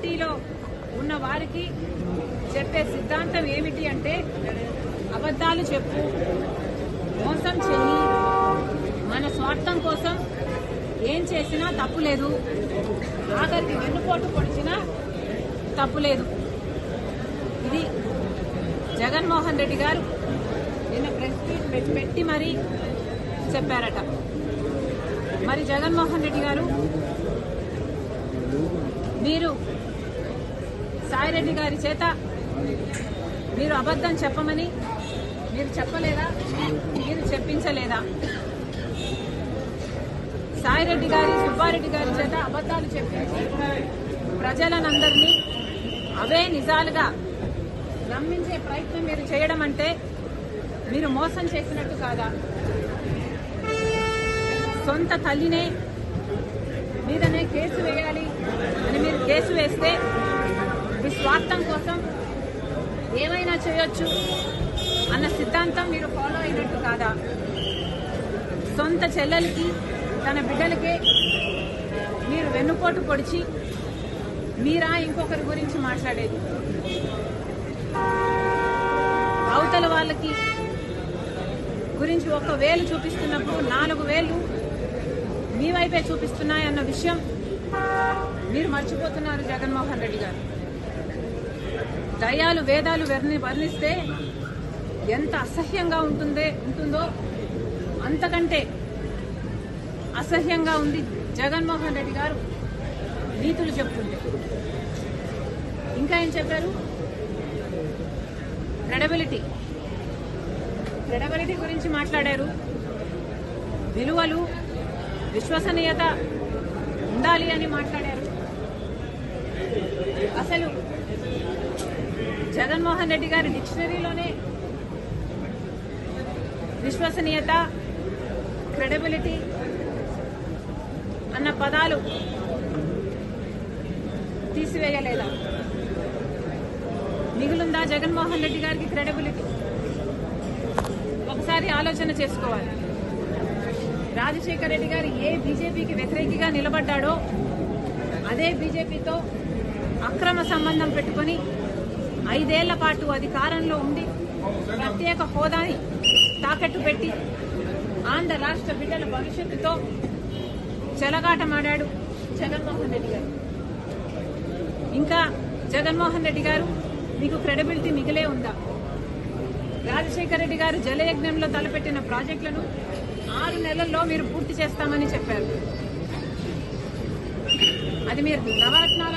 పార్టీలో ఉన్న వారికి చెప్పే సిద్ధాంతం ఏమిటి అంటే అబద్ధాలు చెప్పు మోసం చెయ్యి. మన స్వార్థం కోసం ఏం చేసినా తప్పు లేదు. ఆఖరికి వెన్నుపోటు పొడిచినా తప్పు లేదు. ఇది జగన్మోహన్ రెడ్డి గారు నిన్న ప్రెస్ మీట్ పెట్టి- పెట్టి మరీ చెప్పారట. మరి జగన్మోహన్ రెడ్డి గారు మీరు సాయిరెడ్డి గారి చేత మీరు అబద్ధం చెప్పమని మీరు చెప్పలేదా? మీరు చెప్పించలేదా? సాయిరెడ్డి గారి సుబ్బారెడ్డి గారి చేత అబద్ధాలు చెప్పించి ప్రజలనందరినీ అవే నిజాలుగా నమ్మించే ప్రయత్నం మీరు చేయడం అంటే మీరు మోసం చేసినట్టు కాదా? సొంత తల్లినే మీదనే కేసు వేయాలి అని మీరు కేసు వేస్తే స్వార్థం కోసం ఏమైనా చేయొచ్చు అన్న సిద్ధాంతం మీరు ఫాలో అయినట్టు కాదా? సొంత చెల్లెలకి తన బిడ్డలకే మీరు వెన్నుపోటు పొడిచి మీరా ఇంకొకరి గురించి మాట్లాడేది. అవతల వాళ్ళకి గురించి ఒక వేలు చూపిస్తున్నప్పుడు నాలుగు వేలు మీ వైపే చూపిస్తున్నాయన్న విషయం మీరు మర్చిపోతున్నారు జగన్మోహన్ రెడ్డి గారు. దయాలు వేదాలు వర్ణి వర్ణిస్తే ఎంత అసహ్యంగా ఉంటుందే ఉంటుందో అంతకంటే అసహ్యంగా ఉంది జగన్మోహన్ రెడ్డి గారు నీతులు చెప్తుంటే. ఇంకా ఏం చెప్పారు? క్రెడబిలిటీ. క్రెడబిలిటీ గురించి మాట్లాడారు. విలువలు విశ్వసనీయత ఉండాలి అని మాట్లాడారు. అసలు జగన్మోహన్ రెడ్డి గారి డిక్షనరీలోనే విశ్వసనీయత క్రెడిబిలిటీ అన్న పదాలు తీసివేయలేదా? మిగులుందా జగన్మోహన్ రెడ్డి గారికి క్రెడిబిలిటీ? ఒకసారి ఆలోచన చేసుకోవాలి. రాజశేఖర రెడ్డి గారు ఏ బీజేపీకి వ్యతిరేకిగా నిలబడ్డాడో అదే బీజేపీతో అక్రమ సంబంధం పెట్టుకొని ఐదేళ్ళ పాటు అధికారంలో ఉండి ప్రత్యేక హోదాని తాకట్టు పెట్టి ఆంధ్ర రాష్ట్ర బిడ్డల భవిష్యత్తుతో చెలగాటమాడాడు జగన్మోహన్ రెడ్డి గారు. ఇంకా జగన్మోహన్ రెడ్డి గారు మీకు క్రెడిబిలిటీ మిగిలే ఉందా? రాజశేఖర రెడ్డి గారు జలయజ్ఞంలో తలపెట్టిన ప్రాజెక్టులను ఆరు నెలల్లో మీరు పూర్తి చేస్తామని చెప్పారు. అది మీరు నవరత్నాల